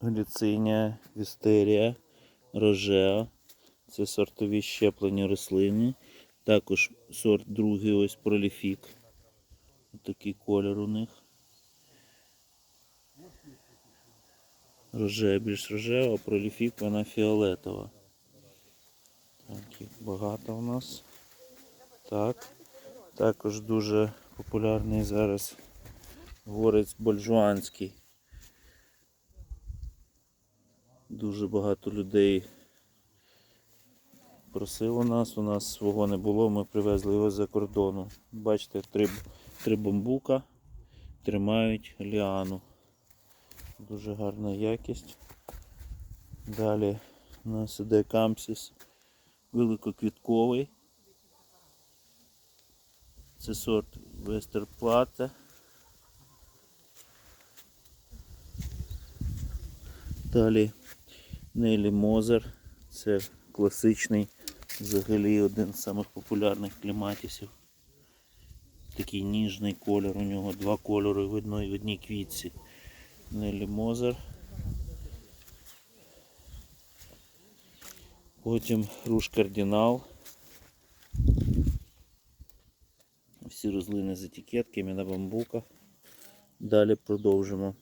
гліцинія, вістерія, рожеа. Це сортові щеплені рослини. Також сорт другий ось проліфік. Такий колір у них. Рожея більш рожева, а проліфік вона фіолетова. Так, їх багато у нас. Так. Також дуже популярний зараз горець Больжуанський. Дуже багато людей просило нас, у нас свого не було, ми привезли його з-за кордону. Бачите, три, три бамбука тримають ліану. Дуже гарна якість. Далі у нас іде кампсіс великоквітковий. Це сорт Вестерплате. Далі Нелі Мозер. Це класичний, взагалі один з самих популярних кліматісів. Такий ніжний колір, у нього два кольори в одній, в одній квітці. Нелі Мозер. Потім руш кардинал. Всі рослини з етикетками на бамбуках. Далі продовжимо.